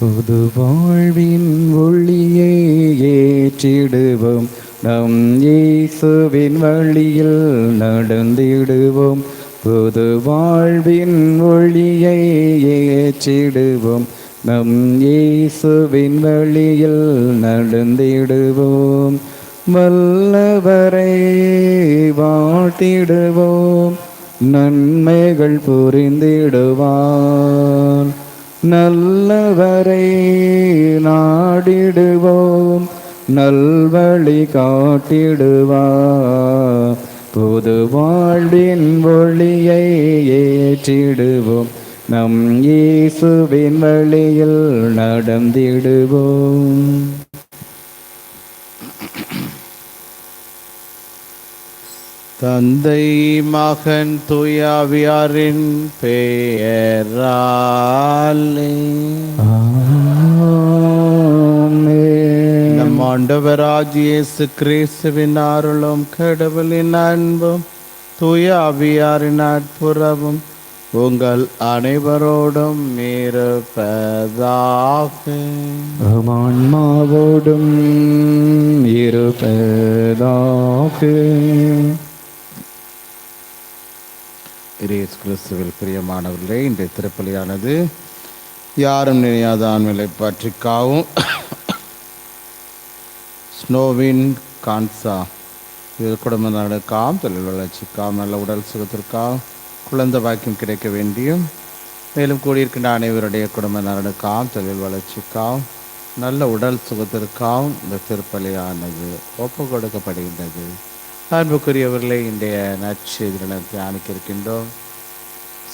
புது வாழ்வின் ஒளியை ஏற்றிடுவோம். நம் இயேசுவின் வழியில் நடந்திடுவோம். புது வாழ்வின் ஒளியை ஏற்றிடுவோம். நம் இயேசுவின் வழியில் நடந்திடுவோம். வல்லவரை வாழ்த்திடுவோம். நன்மைகள் புரிந்திடுவான். நல்லவரை நாடிடுவோம் நல்வழி காட்டிடுவார் புது வாழ்வின் ஒளியை ஏற்றிடுவோம் நம் இயேசுவின் வழியில் நடந்திடுவோம். தந்தை மகன் தூயாவியாரின் பெயராலே. நம் ஆண்டவராகிய இயேசு கிறிஸ்துவின் அருளும் கடவுளின் அன்பும் தூய ஆவியாரின் நட்புறவும் உங்கள் அனைவரோடும் இருப்பதாக. ஆன்மாவோடும் இருப்பதாக. இயேசு கிறிஸ்துவில் பிரியமானவர்களே இன்றைய திருப்பலியானது யாரும் நினையாத ஆண்மையை பற்றிக்காவும். ஸ்னோவின் கான்சா இது குடும்ப நலனுக்காம் தொழில் வளர்ச்சிக்காம் நல்ல உடல் சுகத்திற்காம் குழந்தை வாக்கியம் கிடைக்க வேண்டியும் மேலும் கூடியிருக்கின்ற அனைவருடைய குடும்ப நலனுக்காம் தொழில் வளர்ச்சிக்காம் நல்ல உடல் சுகத்திற்காகவும் இந்த திருப்பலியானது ஒப்பு கொடுக்கப்படுகின்றது. அன்புக்குரியவர்களை இன்றைய நற்செய்திகளை தியானிக்க இருக்கின்றோம்.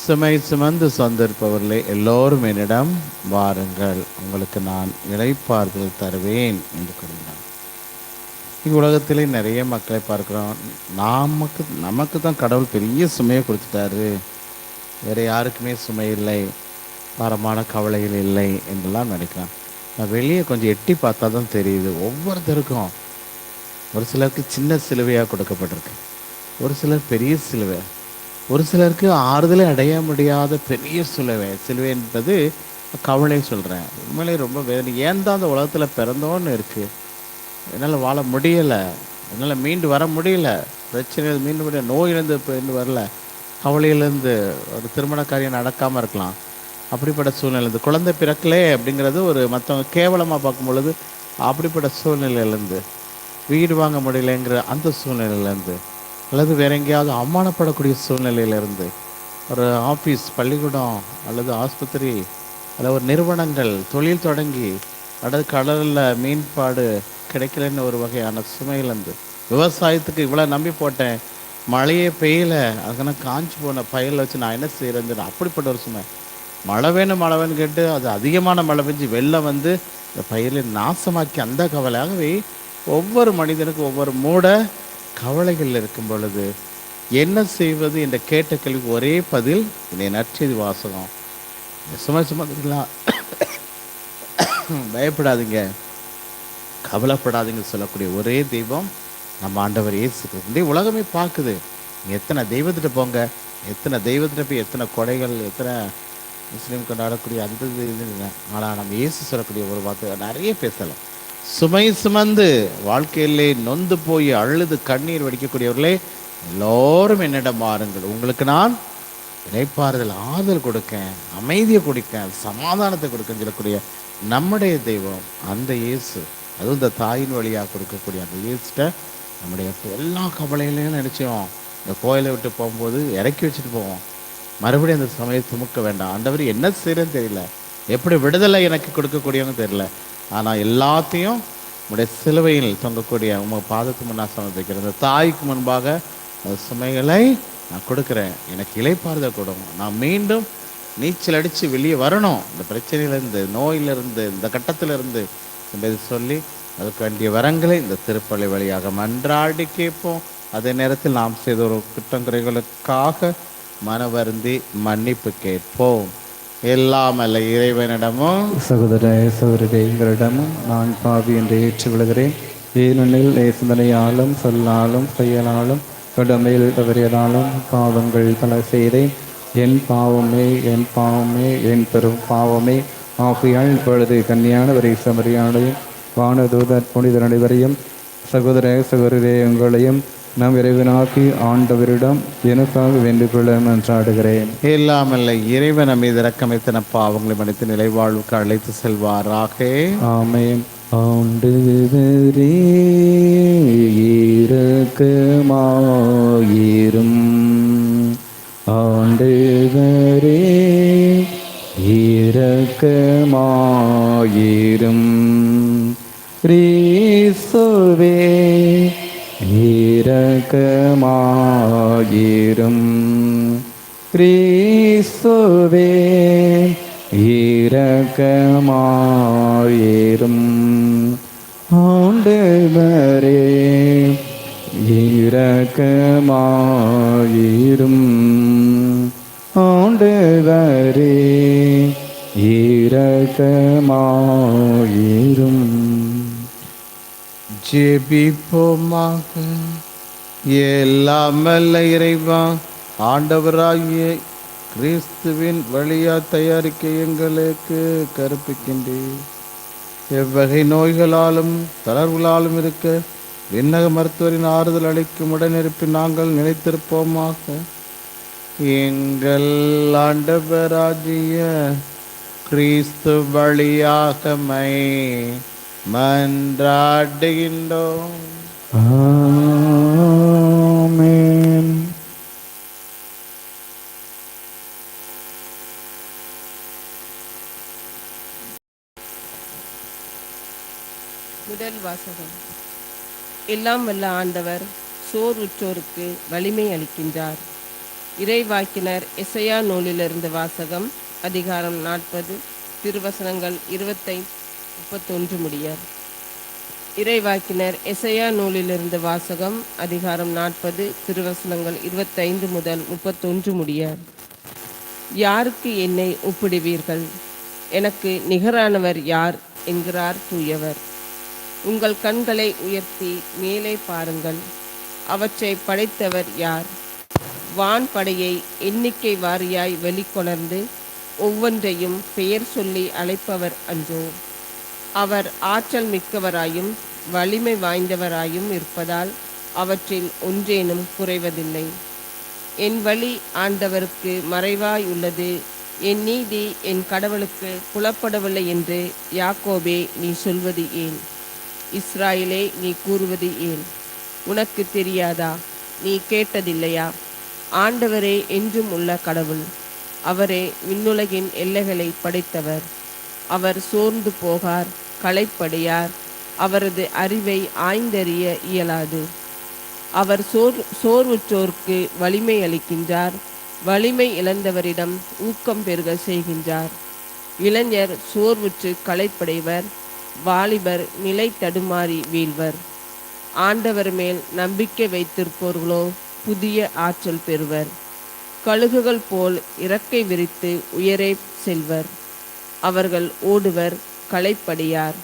சுமை சுமந்து சொந்திருப்பவர்களே எல்லோரும் என்னிடம் வாருங்கள். உங்களுக்கு நான் இழைப்பார்கள் தருவேன் என்று கூறினார் இங்க உலகத்திலே நிறைய மக்களை பார்க்குறோம். நமக்கு நமக்கு தான் கடவுள் பெரிய சுமையை கொடுத்துட்டாரு. வேறு யாருக்குமே சுமை இல்லை. பாரமான கவலைகள் இல்லை என்றெல்லாம் நினைக்கிறேன் நான் வெளியே கொஞ்சம் எட்டி பார்த்தா தான் தெரியுது. ஒவ்வொருத்தருக்கும் ஒரு சிலருக்கு சின்ன சிலுவையாக கொடுக்கப்பட்டிருக்கு. ஒரு சிலர் பெரிய சிலுவை. ஒரு சிலருக்கு ஆறுதலை அடைய முடியாத பெரிய சிலுவை. சிலுவை என்பது கவலை சொல்கிறேன் உண்மையிலே ரொம்ப வேதனை. ஏன் தான் அந்த உலகத்தில் பிறந்தோன்னு இருக்குது என்னால் வாழ முடியலை. என்னால் மீண்டு வர முடியல. பிரச்சனைகள் மீண்டு முடியல நோயிலேருந்து மீண்டு வரல. கவலையிலேருந்து ஒரு திருமண காரியம் நடக்காமல் இருக்கலாம். அப்படிப்பட்ட சூழ்நிலை குழந்தை பிறக்கலே அப்படிங்கிறது ஒரு மற்றவங்க கேவலமாக பார்க்கும் பொழுது அப்படிப்பட்ட சூழ்நிலையிலேருந்து. வீடு வாங்க முடியலைங்கிற அந்த சூழ்நிலையிலேருந்து அல்லது வேற எங்கேயாவது அவமானப்படக்கூடிய சூழ்நிலையிலேருந்து ஒரு ஆஃபீஸ் பள்ளிக்கூடம் அல்லது ஆஸ்பத்திரி அல்லது ஒரு நிறுவனங்கள் தொழில் தொடங்கி அல்லது கடலில் மீன்பாடு கிடைக்கலன்னு ஒரு வகையான சுமையிலேருந்து விவசாயத்துக்கு இவ்வளோ நம்பி போட்டேன் மழையே பெய்யல அதுக்கான காஞ்சி போன பயிரில் வச்சு நான் என்ன செய்கிறேன்னு அப்படிப்பட்ட ஒரு சுமை. மழை வேணும் மழை வேணும் கேட்டு அது அதிகமான மழை பெஞ்சு வெள்ளம் வந்து இந்த பயிரை நாசமாக்கி அந்த கவலையாகவே ஒவ்வொரு மனிதனுக்கும் ஒவ்வொரு மூட கவலைகள் இருக்கும் பொழுது என்ன செய்வது என்ற கேட்ட கேள்விக்கு ஒரே பதில் என்னை நற்செய்தி வாசகம். சும்மா சும்மா பயப்படாதீங்க. கவலைப்படாதீங்க சொல்லக்கூடிய ஒரே தெய்வம் நம்ம ஆண்டவர் இயேசு கிறிஸ்து. உலகமே பார்க்குது. எத்தனை தெய்வத்திட்ட போங்க. எத்தனை தெய்வத்திட்ட போய் எத்தனை கொடைகள் எத்தனை முஸ்லீம் கொண்டாடக்கூடிய அந்த இது ஆனால் நம்ம இயேசு சொல்லக்கூடிய ஒரு வார்த்தை நிறைய பேசலாம். சுமை சுமந்து வாழ்க்கையிலே நொந்து போய் அழுது கண்ணீர் வடிக்கக்கூடியவர்களே எல்லோரும் என்னிடம் மாறுங்கள் உங்களுக்கு நான் இணைப்பாறுதல் ஆறுதல் கொடுக்கேன் அமைதியை கொடுக்கேன் சமாதானத்தை கொடுக்கன்னு சொல்லக்கூடிய நம்முடைய தெய்வம் அந்த இயேசு. அதுவும் இந்த தாயின் வழியாக கொடுக்கக்கூடிய அந்த இயேசுட்ட நம்முடைய எல்லா கவலைகளையும் நினைச்சோம். இந்த கோயிலை விட்டு போகும்போது இறக்கி வச்சுட்டு போவோம். மறுபடியும் அந்த சமயம் சுமக்க வேண்டாம். ஆண்டவர் என்ன செய்யறேன்னு தெரியல. எப்படி விடுதலை எனக்கு கொடுக்கக்கூடியவங்க தெரியல. ஆனால் எல்லாத்தையும் உடைய சிலுவையில் தொங்கக்கூடிய உங்கள் பாதத்து முன்னா சமர்ப்பிக்கிறேன் இந்த தாய்க்கு முன்பாக அந்த சுமைகளை நான் கொடுக்குறேன். எனக்கு இலைப்பாறுதல் கொடுங்க. நான் மீண்டும் நீச்சல் அடித்து வெளியே வரணும். இந்த பிரச்சனையிலேருந்து நோயிலிருந்து இந்த கட்டத்திலிருந்து என்பதை சொல்லி அதுக்கு வேண்டிய வரங்களை இந்த திருப்பலை வழியாக மன்றாடி கேட்போம். அதே நேரத்தில் நாம் செய்த ஒரு குற்றங்குறைகளுக்காக மனவருந்தி மன்னிப்பு கேட்போம். எல்லாம் அல்ல இறைவனிடமும். சகோதர சகோதரே எங்களிடமும் நான் பாவி என்று ஏற்று விழுகிறேன் ஏனெனில் சிந்தனையாலும் சொல்லாலும் செயலாலும் கடமையில் தவறியதாலும் பாவங்கள் பல செய்தேன். என் பாவமே என் பாவமே என் பெரும் பாவமே. ஆகையால் இப்பொழுது கன்னியானவரை சமரியானையும் வானதூதர் புனிதர் அனைவரையும் சகோதர சகோதரே உங்களையும் நம் இறைவனாக்கி ஆண்டவரிடம் எனக்காக வேண்டிக் கொள்ள மன்றாடுகிறேன் இல்லாமல் இறைவன் மீது இறக்கமைத்தன பாவங்களை மன்னித்து நிலைவாழ்வுக்கு அழைத்து செல்வாராக. ஆமென். ஆண்டவரே இரக்கமாயிரும். ஆண்டவரே இரக்கமாயிரும். இரக்கமாயிரும் கிறிஸ்துவே இரக்கமாயிரும் ஆண்டவரே இரக்கமாயிரும் ஆண்டவரே இரக்கமாயிரும் ஜெபிப்போமாக எல்லாம் இறைவா ஆண்டவராகிய கிறிஸ்துவின் வழியா தயாரிக்க எங்களுக்கு கற்பிக்கின்றேன் எவ்வகை நோய்களாலும் தளர்வுகளாலும் இருக்க விண்ணக மருத்துவரின் ஆறுதல் அளிக்கும் உடனிருப்பில் நாங்கள் நினைத்திருப்போமாக. எங்கள் ஆண்டவராகிய கிறிஸ்து வழியாகமை மன்றாடுகின்றோம் ஆமென் முதல் வாசகம். எல்லாம் வல்ல ஆண்டவர் சோர் உற்றோருக்கு வலிமை அளிக்கின்றார். இறைவாக்கினர் எசையா நூலிலிருந்து வாசகம் அதிகாரம் நாற்பது திருவசனங்கள் இருபத்தை முப்பத்தொன்று முடிய. இறைவாக்கினர் எசையா நூலிலிருந்து வாசகம் அதிகாரம் நாற்பது திருவசனங்கள் இருபத்தைந்து முதல் முப்பத்தொன்று முடிய. யாருக்கு என்னை ஒப்பிடுவீர்கள்? எனக்கு நிகரானவர் யார்? என்கிறார் தூயவர். உங்கள் கண்களை உயர்த்தி மேலே பாருங்கள். அவற்றை படைத்தவர் யார்? வான் படையை எண்ணிக்கை வாரியாய் வெளிக்கொணர்ந்து ஒவ்வொன்றையும் பெயர் சொல்லி அழைப்பவர் அன்றோ? அவர் ஆற்றல் மிக்கவராயும் வலிமை வாய்ந்தவராயும் இருப்பதால் அவற்றில் ஒன்றேனும் குறைவதில்லை. என் வழி ஆண்டவருக்கு மறைவாய் உள்ளது. என் நீதி என் கடவுளுக்கு புலப்படவில்லை என்று யாக்கோபே நீ சொல்வது ஏன்? இஸ்ராயலே நீ கூறுவது ஏன்? உனக்கு தெரியாதா? நீ கேட்டதில்லையா? ஆண்டவரே என்றும் உள்ள கடவுள் அவரே விண்ணுலகின் எல்லைகளை படைத்தவர். அவர் சோர்ந்து போகார் களைப்படையார். அவரது அறிவை ஆய்ந்தறிய இயலாது. அவர் சோர் சோர்வுற்றோர்க்கு வலிமை அளிக்கின்றார். வலிமை இழந்தவரிடம் ஊக்கம் பெருக செய்கின்றார். இளைஞர் சோர்வுற்று களைப்படைவர். வாலிபர் நிலை தடுமாறி வீழ்வர். ஆண்டவர் மேல் நம்பிக்கை வைத்திருப்பவர்களோ புதிய ஆற்றல் பெறுவர். கழுகுகள் போல் இறக்கை விரித்து உயரே செல்வர். அவர்கள் ஓடுவர் களைப்படையார்.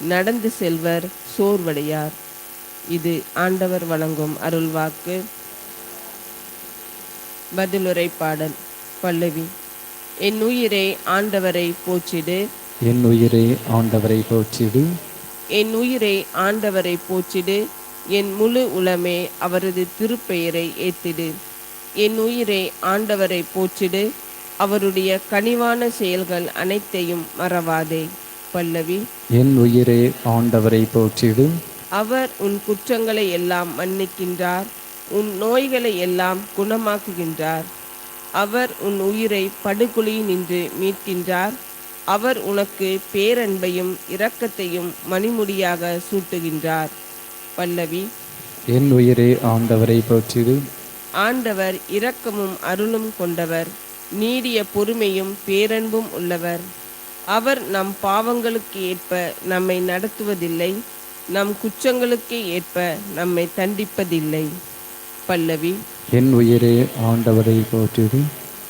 நடந்து செல்வர் சோர்வடையார். இது ஆண்டவர் வழங்கும் அருள்வாக்கு. பதிலுரை பாடல் பல்லவி என் உயிரே ஆண்டவரை போச்சிடு என் உயிரே ஆண்டவரை போற்றிடு. என் உயிரே ஆண்டவரை போற்றிடு. என் முழு உளமே அவரது திருப்பெயரை ஏத்திடு என் உயிரே ஆண்டவரை போற்றிடு. அவருடைய கனிவான செயல்கள் அனைத்தையும் மறவாதே. பல்லவி. என் உயிரே ஆண்டவரை போற்றிடு. அவர் உன் குற்றங்களை எல்லாம் மன்னிக்கின்றார். உன் நோய்களை எல்லாம் குணமாக்குகின்றார். அவர் உன் உயிரை படுகொலியில் நின்று மீட்கின்றார். அவர் உனக்கு பேரன்பையும் இரக்கத்தையும் மணிமுடியாக சூட்டுகின்றார். பல்லவி. என் உயிரே ஆண்டவரை போற்றிடு. ஆண்டவர் இரக்கமும் அருளும் கொண்டவர். நீடிய பொறுமையும் பேரன்பும் உள்ளவர். அவர் நம் பாவங்களுக்கு ஏற்ப நம்மை நடத்துவதில்லை. நம் குற்றங்களுக்கு ஏற்ப நம்மை தண்டிப்பதில்லை. பல்லவி. என் உயிரே ஆண்டவரை போற்றிடு.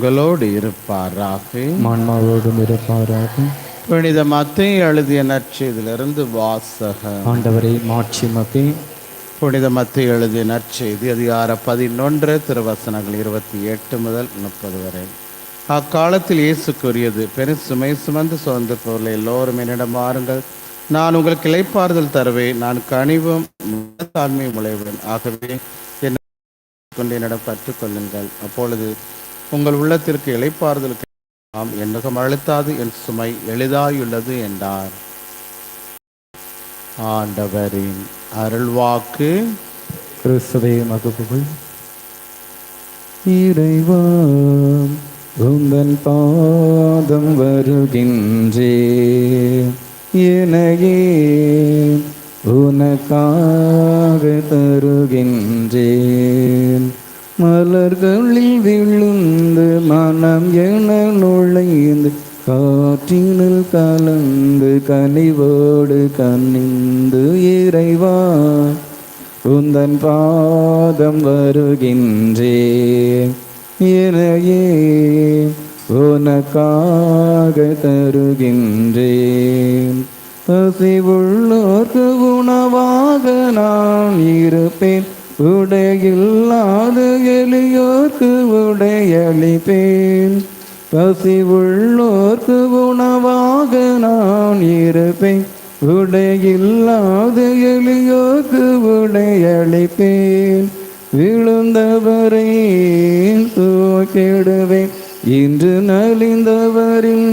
உங்களோடு இருப்பாராக. மான்மாவோடும் இருப்பாராக. புனித மத்திய எழுதிய நற்செய்தியிலிருந்து வாசகம் ஆண்டவரை மாட்சி மக்கி புனித மத்திய எழுதிய நற்செய்தி அதிகார பதினொன்று திருவசனங்கள் இருபத்தி எட்டு முதல் முப்பது வரை. அக்காலத்தில் இயேசு கூறியது பெரும் சுமை சுமந்து சுமந்து பொருளை எல்லோரும் என்னிடம் வாருங்கள். நான் உங்களுக்கு இளைப்பாறுதல் தருவேன். நான் கனிவும் தாழ்மையும் உழைவேன் ஆகவே என்னை கொண்டு என்னிடம் கற்றுக்கொள்ளுங்கள். அப்பொழுது உங்கள் உள்ளத்திற்கு இளைப்பாறுதலுக்கு நாம் என்னகம் அழுத்தாது என் சுமை எளிதாயுள்ளது என்றார். ஆண்டவரின் அருள்வாக்கு. கிறிஸ்துவே மகுபுகள் இறைவா உந்தன் பாதம் வருகின்றே. எனையே உனக்காக தருகின்றேன். மலர்களில் விழுந்து மனம் என நுழைந்து காற்றினில் கலந்து கனிவோடு கனிந்து இறைவா உந்தன் பாதம் வருகின்றே. இறையே உனக்காக தருகின்றேன் பசி உள்ளோர்க்கு உணவாக நான் இருப்பேன். உடையில்லாது எளியோர்க்கு உடையளிப்பேன் பசி உள்ளோர்க்கு உணவாக நான் இருப்பேன். உடையில்லாது எளியோர்க்கு உடையளிப்பேன் விழுந்தவரை தூக்கிடுவேன். இன்று நலிந்தவரின்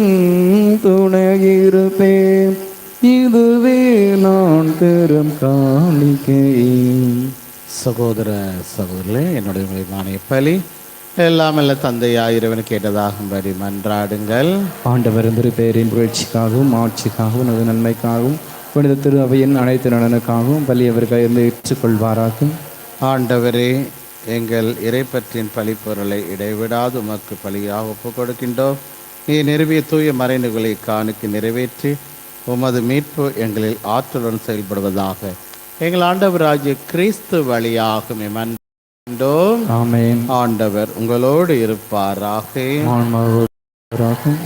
துணையிருப்பேன். இதுவே நான் பெரும் காணிக்கையின் சகோதர சகோதரர்களே என்னுடைய உங்களுமான பலி எல்லாம் அல்ல தந்தையாய் இறைவன் கேட்டதாகும்படி மன்றாடுங்கள். ஆண்டவர் திருப்பெயரின் புகழ்ச்சிக்காகவும் ஆட்சிக்காகவும் நமது நன்மைக்காகவும் புனித திரு அவையின் அனைத்து நலனுக்காகவும் பலியவர் கையிலிருந்து ஏற்றுக்கொள்வாராக. ஆண்டவரே எங்கள் இறைப்பற்றின் பழிப்பொருளை இடைவிடாது உமக்கு பலியாக ஒப்புக் கொடுக்கின்றோம். நீ நிறுவிய தூய மறைந்துகளை காணுக்கு நிறைவேற்றி உமது மீட்பு எங்களில் ஆற்றலுடன் செயல்படுவதாக எங்கள் ஆண்டவராகிய கிறிஸ்து வழியாக மன்றோம் ஆமென். ஆண்டவர் உங்களோடு இருப்பாராக.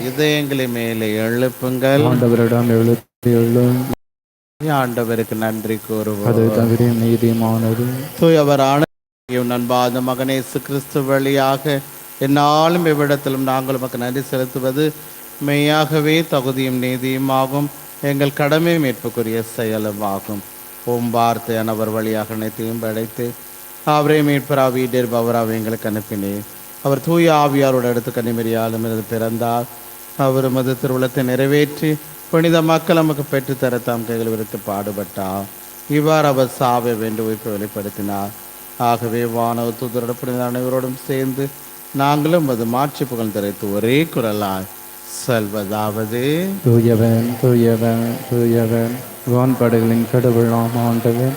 இதயங்களை மேலே எழுப்புங்கள். ஆண்டவரிடம் எழுதியுள்ளோம் ஆண்டவருக்கு நன்றி கூறுவோம். நீதிமானது. தூயவரான நண்பாத மகனேசு கிறிஸ்து வழியாக என்னாலும் எவ்விடத்திலும் நாங்கள் உமக்கு நன்றி செலுத்துவது மெய்யாகவே தகுதியும் நீதியுமாகும். எங்கள் கடமை மீட்புக்குரிய செயலும் ஆகும் ஓம் வார்த்தையானவர் வழியாக அனைத்தையும் படைத்து அவரே மீட்பரா வீட்டில் பவராவை எங்களுக்கு அனுப்பினேன் அவர் தூய ஆவியாரோட அடுத்து கனிமறியாலும் இருந்து பிறந்தார். அவர் மது திருவிழத்தை நிறைவேற்றி புனித மக்கள் நமக்கு பெற்றுத்தர தாம் கைகள் விடுத்து பாடுபட்டார். இவ்வாறு அவர் சாவை வேண்டு உயிர்ப்பு வெளிப்படுத்தினார். ஆகவே வானவ தூதரோட புனித அனைவரோடும் சேர்ந்து நாங்களும் அது மாட்சி புகழ் திரைத்து ஒரே குரலாய் செல்வதாவது. தூயவன் தூயவன் தூயவன். வான்படைகளின் கடவுளாம் ஆண்டவன்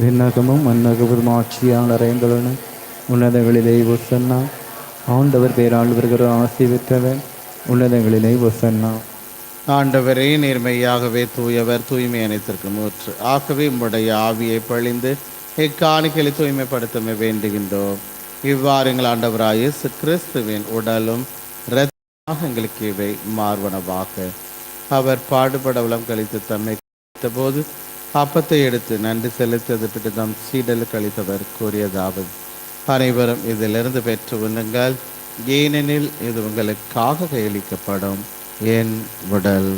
விண்ணகமும் மன்னகமும் ஆட்சியால் அறைந்துள்ளன உன்னதங்களிலே ஒசன்னா. ஆண்டவர் பேரால் வருகிற ஆசி பெற்றவன். உன்னதங்களிலே ஒசன்னா. ஆண்டவரே நேர்மையாகவே தூயவர் தூய்மை அனைத்திற்கும் ஊற்று ஆகவே உம்முடைய ஆவியை பழிந்து இக்காணிகளை தூய்மைப்படுத்த வேண்டுகின்றோம். இவ்வாறு எங்கள் ஆண்டவராய் கிறிஸ்துவின் உடலும் எங்களுக்கு இவை மார்வனவாக. அவர் பாடுபட உலம் கழித்து தம்மை போது அப்பத்தை எடுத்து நன்றி செலுத்தது பிட்டு தம் சீடல் கழித்தவர் கூறியதாவது அனைவரும் இதிலிருந்து பெற்று உண்ணுங்கள். ஏனெனில் இது உங்களுக்காக கையளிக்கப்படும் என் உடல்.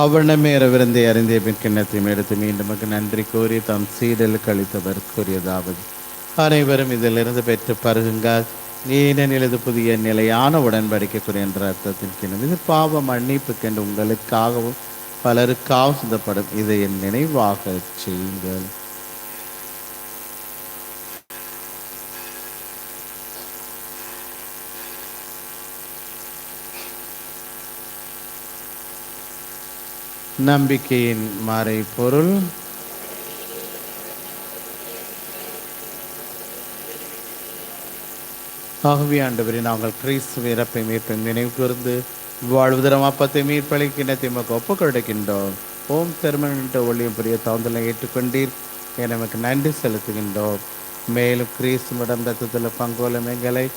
அவ்வண்ணமே விருந்தை அறிந்திய பின் கிண்ணத்தையும் எடுத்து மீண்டும் நமக்கு நன்றி கூறி தம் சீடல் கழித்தவர் கூறியதாவது. அனைவரும் இதிலிருந்து பெற்று பருகுங்கள். ஏனெனில் புதிய நிலையான உடன்படிக்கைக்குரிய என்ற அர்த்தத்தின் கிணம் இது பாவ மன்னிப்புக்கென்று உங்களுக்காகவும் பலருக்காகவும் சிந்தப்படும். இதை என் நினைவாக செய்யுங்கள். நம்பிக்கையின் மறை பொருள் ஆகவே ஆண்டவரே நாங்கள் கிறிஸ்துவ இறப்பை மீட்பை நினைவு கூர்ந்து வாழ்வுதரம் அப்பத்தை மீட்பளி கிணத்தை மக்கு ஒப்பு கொடுக்கின்றோம் ஓம் திருமண ஒளியும் பெரிய தாந்தலை ஏற்றுக்கொண்டீர். எனக்கு நமக்கு நன்றி செலுத்துகின்றோம். மேலும் கிறிஸ்துவிடம் ரத்தத்தில் பங்கோலம் எங்களை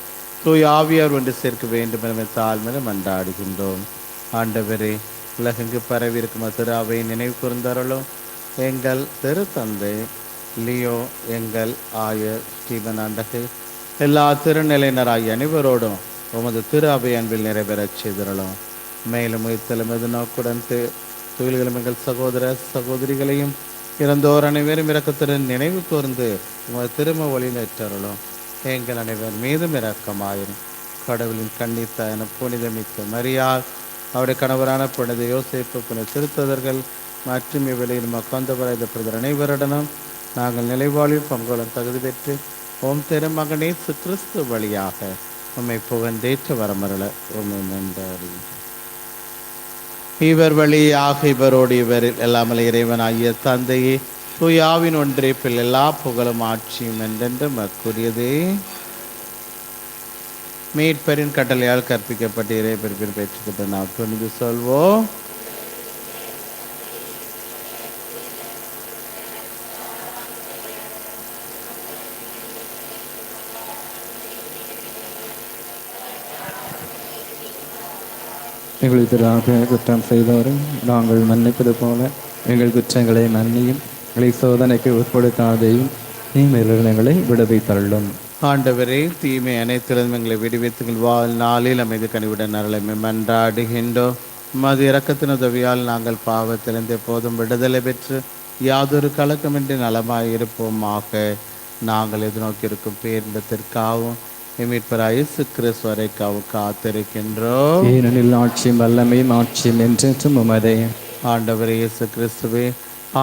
தூய் ஆவியார் ஒன்று சேர்க்க வேண்டும் என தாழ்மையில மன்றாடுகின்றோம். ஆண்டவரே உலகெங்கு பரவி மதுராவை நினைவு கூர்ந்தாரலும் எங்கள் திருத்தந்தை லியோ எங்கள் ஆயர் ஸ்டீபன் ஆண்டகு எல்லா திருநிலையினராகிய அனைவரோடும் உமது திரு அவை அன்பில் நிறைவேறச் செய்திரலும் மேலும் உயிர்த்தலும் எது நோக்குடன் தொழில்களும் துயில்களும் எங்கள் சகோதர சகோதரிகளையும் இறந்தோர் அனைவரும் இறக்கத்துடன் நினைவு கூர்ந்து உமது திரும வழி நேற்றருளும். எங்கள் அனைவர் மீதும் இரக்கமாயிரும். கடவுளின் கண்ணித்தாயன புனிதமிக்க மரியாள் அவருடைய கணவரான புனித யோசிப்பு புனித திருத்ததர்கள் மற்றும் இவ்விலையில் மக்கந்தவராய பிரதர் அனைவரிடனும் நாங்கள் நிலைவாழ்வில் பங்குடன் தகுதி பெற்று ஓம் திருமகனே கிறிஸ்து வழியாக உம்மை புகழ்ந்தேற்று வரமரல உண்மை நன்றாரி இவர் வழியாக இவரோடு இவரில் எல்லாமல் இறைவனாகிய தந்தையே தூயாவின் ஒன்றிப்பில் எல்லா புகழும் ஆட்சியும் என்றென்று மக்குரியதே மீட்பரின் கட்டளையால் கற்பிக்கப்பட்ட இறைப்பிற்பில் பெற்றுக்கிட்ட நாம் துணிந்து சொல்வோம். எங்களுக்கு எதிராக குற்றம் செய்தோரும் நாங்கள் மன்னிப்பது போல எங்கள் குற்றங்களை மன்னியும் எங்களை சோதனைக்கு உட்படுத்தாதையும் தீமையிலிருந்து எங்களை விடுவித்தள்ளும். ஆண்டவரே தீமை அனைத்திலும் எங்களை விடுவித்துங்கள். வாழ் நாளில் அமைதி கனிவுடன் அருளமை மன்றாடுகின்றோம் மது இரக்கத்தின் உதவியால் நாங்கள் பாவத்திலிருந்து எப்போதும் விடுதலை பெற்று யாதொரு கலக்கமின்றி நலமாய் இருப்போமாக நாங்கள் எதிர்நோக்கியிருக்கும் பேரின்பத்திற்காகவும் மீட்பராய் இயேசு கிறிஸ்து வரைக்காவும் காத்திருக்கின்றோம். ஏனெனில் ஆட்சியும் வல்லமையும் ஆட்சியும் என்றென்றும் உமதே. ஆண்டவர் இயேசு கிறிஸ்துவே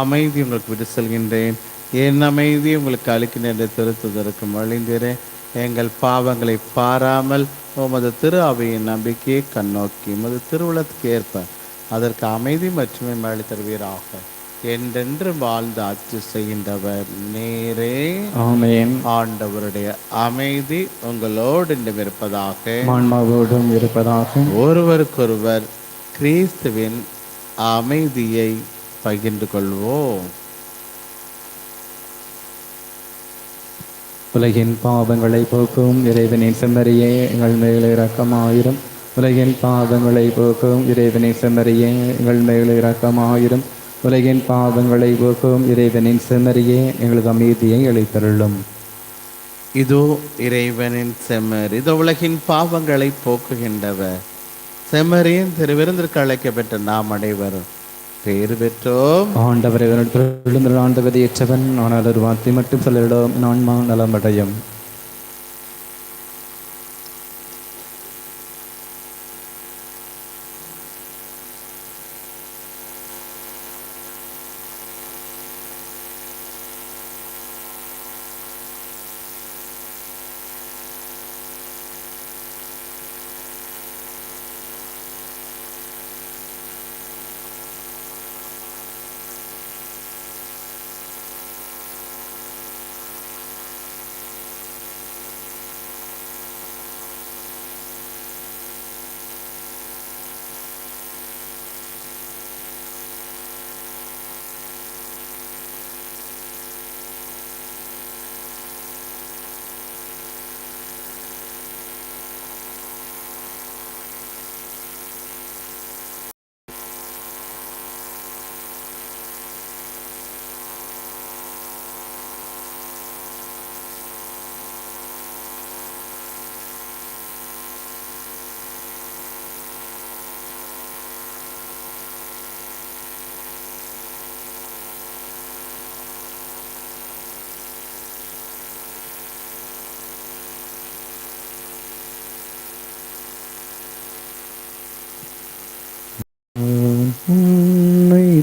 அமைதி உங்களுக்கு விட்டு செல்கின்றேன். என் அமைதி உங்களுக்கு அளிக்கின்ற என்று திருத்துதற்கு மொழிந்தீரே எங்கள் பாவங்களை பாராமல் உமது திரு அவையின் நம்பிக்கையை கண்ணோக்கி உமது திருவுளத்துக்கு ஏற்ப அதற்கு அமைதி மட்டுமே மழை தருவீராக என்றென்று வாழ்ந்து ஆட்சி செய்கின்றவர் நேரே. ஆண்டவருடைய அமைதி உங்களோடு இருப்பதாக ஆன்மாவோடும் இருப்பதாக. ஒருவருக்கொருவர் கிறிஸ்துவின் அமைதியை பகிர்ந்து கொள்வோம். உலகின் பாவங்களை போக்கும் இறைவனின் செம்மறியே எங்கள் மேலே இரக்கமாயிரும். உலகின் பாவங்களை போக்கும் இறைவனின் செம்மறியே எங்கள் மேலே இரக்கமாயிரும். உலகின் பாவங்களை போக்கும் இறைவனின் செம்மறியே எங்களுக்கு அமைதியை அளித்தருளும் இதோ இறைவனின் செம்மர் இதோ உலகின் பாவங்களை போக்குகின்றவர். செம்மறியின் திருவிருந்திற்கு அழைக்கப்பட்ட நாம் அனைவரும் பேறு பெற்றோம் ஆண்டவர் இவனிடத்தில் ஆண்டவதை ஆனால் ஒரு வார்த்தை மட்டும் சொல்லிடும் நான்மா நலம் அடையும்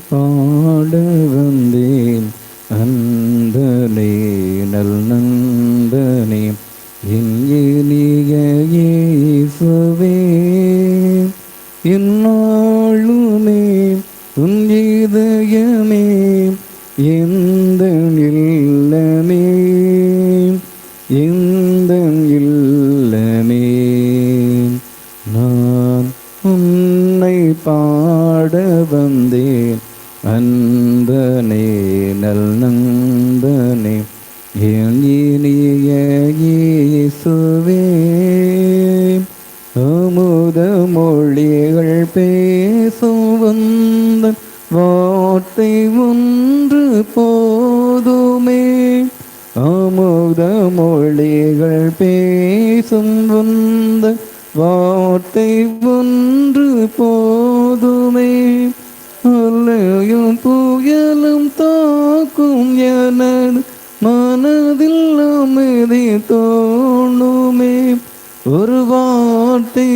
பாட வந்தேன் அன்பனே நல் நண்பனே என் இனிய இயேசுவே இந்நாளுமே உன் இதயமே இந்த இல்லமே இந்த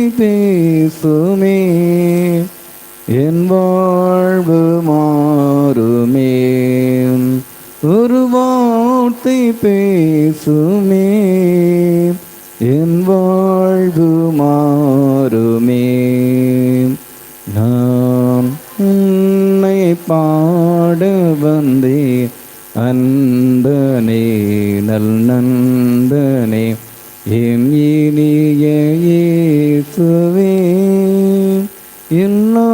பேசுமே. என் வாழ்வு மாறுமே. ஒரு வார்த்தை பேசுமே. என் வாழ்வு மாறுமே. நான் உன்னை பாட வந்தே. அந்தனே நல் நந்தனே இயேசுவே என்னாளுமே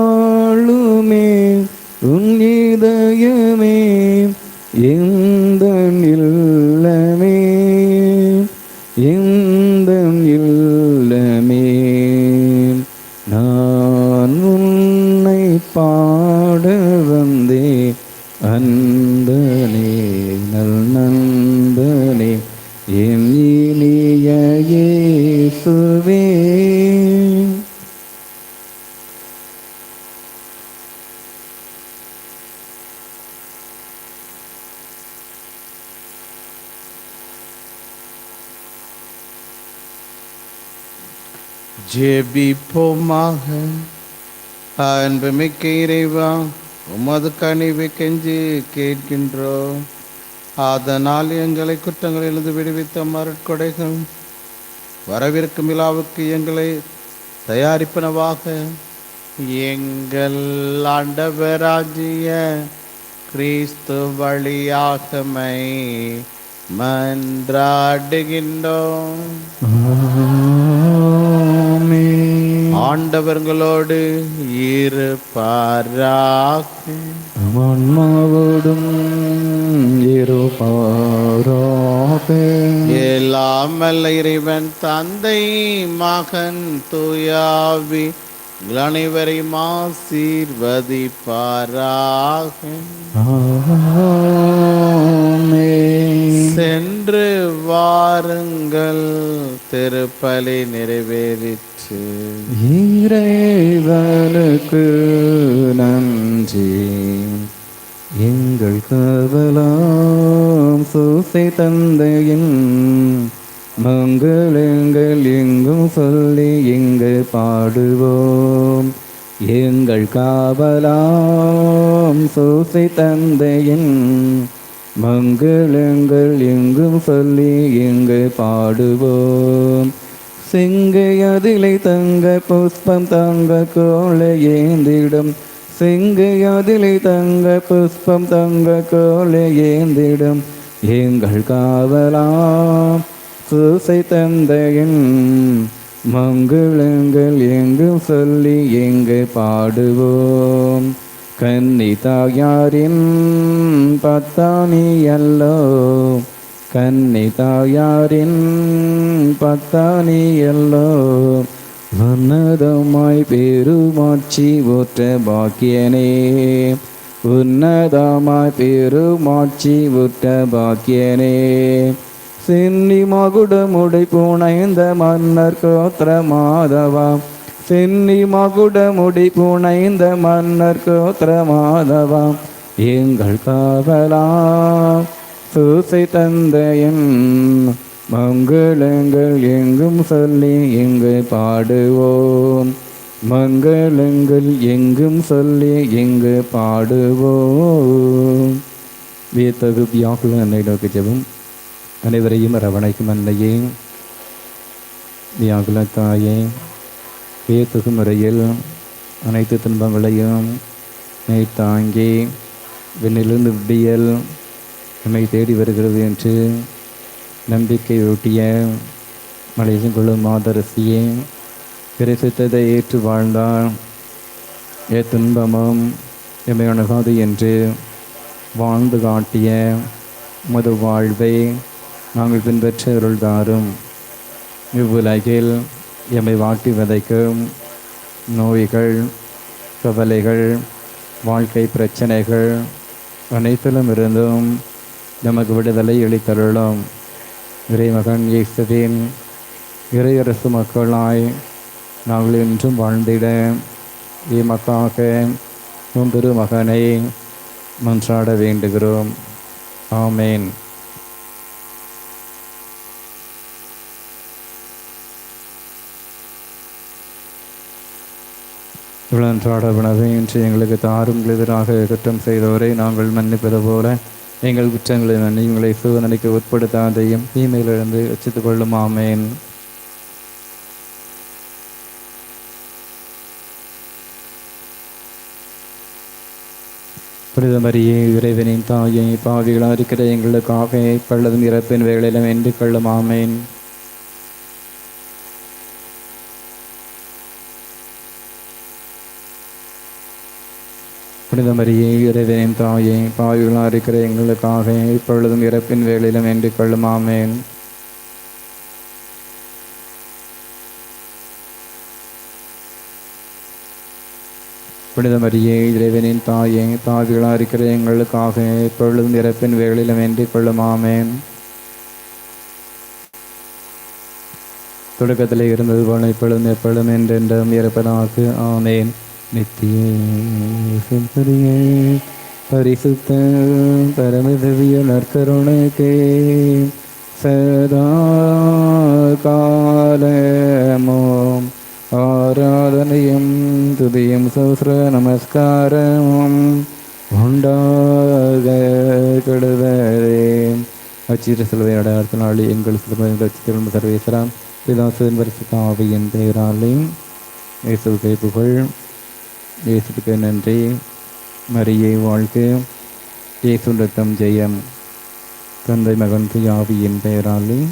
ஜெபிப்போமாக. அன்புமிக்க இறைவா உமது கனிவை கெஞ்சி கேட்கின்றோம். அதனால் எங்களை குற்றங்களிலிருந்து விடுவித்த மருட்கொடைகள் வரவிருக்கும் விழாவுக்கு எங்களை தயாரிப்பனவாக. எங்கள் ஆண்டவராஜிய கிறிஸ்து வழியாகமை மன்றாடுகின்றோம். ஆண்டவர்களோடு இருப்பாராக. ஆன்மாவோடும் இருப்பாராக. எல்லாம் வல்ல இறைவன் தந்தை மகன் தூயாவி அனைவரையும் ஆசீர்வதிப்பாராக. சென்று வாருங்கள் திருப்பலி நிறைவேறிற்று இறைவனுக்கு நன்றி. எங்கள் கவலாம் சூசை தந்தையின் மங்களங்கள் எங்கும் சொல்லி இங்கு பாடுவோம். எங்கள் காவலாம் சூசை தந்தையின் மங்களங்கள் எங்கும் சொல்லி இங்கு பாடுவோம். செங்கை அதிலை தங்க புஷ்பம் தங்க கோலை ஏந்திடும். செங்கை அதிலை தங்க புஷ்பம் தங்க கோலை ஏந்திடும். எங்கள் காவலாம் சூசை தந்தையின் மங்களங்கள் எங்கும் சொல்லி எங்கு பாடுவோம். கன்னி தாயாரின் பத்தானி அல்லோ. கன்னிதாயாரின் பத்தானி அல்லோ உன்னதமாய் பெருமாட்சி ஊற்ற பாக்கியனே. உன்னதமாய் பெருமாட்சி ஊற்ற பாக்கியனே. சென்னி மகுடமுடை புனைந்த மன்னர் கோத்திர மாதவா. சென்னி மகுடமுடி புனைந்த மன்னர் கோத்திர மாதவா. எங்கள் காவலா சூசை தந்தையும் மங்களங்கள் எங்கும் சொல்லி இங்கு பாடுவோம். மங்களங்கள் எங்கும் சொல்லி இங்கு பாடுவோம். வியத்தகு வியாக்குல அன்னை நோக்கி ஜெபம். அனைவரையும் அரவணைக்கும் அன்னையே. வியாகுல தாயே வியத்தகு முறையில் அனைத்து துன்பங்களையும் நீ தாங்கி விண்ணிலிருந்து விடியல் நம்மை தேடி வருகிறது என்று நம்பிக்கையூட்டிய மலேசியம் கொள்ளும் மாதரசியே பிரசித்ததை ஏற்று வாழ்ந்தால் ஏ துன்பமும் எம்மை அணுகாது என்று வாழ்ந்து காட்டிய மது வாழ்வை நாங்கள் பின்பற்ற அருள்தாரும் இவ்வுலகில் எம்மை வாட்டி விதைக்கும் நோய்கள் கவலைகள் வாழ்க்கை பிரச்சனைகள் அனைத்திலும் இருந்தும் நமக்கு விடுதலை அளித்தருளும். இறைமகன் இயேசுவின் இறையரசு மக்களாய் நாங்கள் என்றும் வாழ்ந்திட. இமக்காக உம் திருமகனை மன்றாட வேண்டுகிறோம். ஆமேன். விழன்றாட உணவை இன்று எங்களுக்கு தாரும் எதிராக குற்றம் செய்தவரை நாங்கள் மன்னிப்பது போல எங்கள் குற்றங்களை மன்னிங்களை சோதனைக்கு உட்படுத்தாதையும் தீமையிலிருந்து வச்சுத்துக் கொள்ளும் ஆமேன் புனித இறைவனின் தாயை பாவிகளாக இருக்கிற எங்களுக்காக பல்லதும் இறப்பின் வேலையிலும் என்று கொள்ளும் ஆமேன் புனித மரியே இறைவனின் தாயே பாவிகளாக இருக்கிற எங்களுக்காக இப்பொழுதும் இறப்பின் வேலையிலும் என்று கொள்ளுமாமேன் புனிதமரியே இறைவனின் தாயே பாவிகளாக இருக்கிற எங்களுக்காக இப்பொழுதும் இறப்பின் வேளையிலும் வேண்டிக் கொள்ளுமாமேன் தொடக்கத்தில் இருந்தது போல இப்பொழுதும் எப்பொழுதும் என்றென்றும் இறப்பதாக. ஆமேன். நித்திய சுந்தரியே பரிசுத்த பரமதவிய நற்கருணைக்கே சதா காலமும் ஆராதனையும் துதியும் சௌஸ்ர நமஸ்காரமும் உண்டாக கெடுவரே அச்சிர சிலுவை அடையாளத்து நாளி எங்கள் சிலுவை அச்சித்திரம் சர்வேஸ்வரம் பிதாசுவின் பரிசுத்தாவியின் பெயராலையும் இயேசுக்கை புகழ். இயேசுக்கு நன்றி. மரியை வாழ்க இயேசு ரத்தம் ஜெயம். தந்தை மகன் துயாவியின் பெயராலே.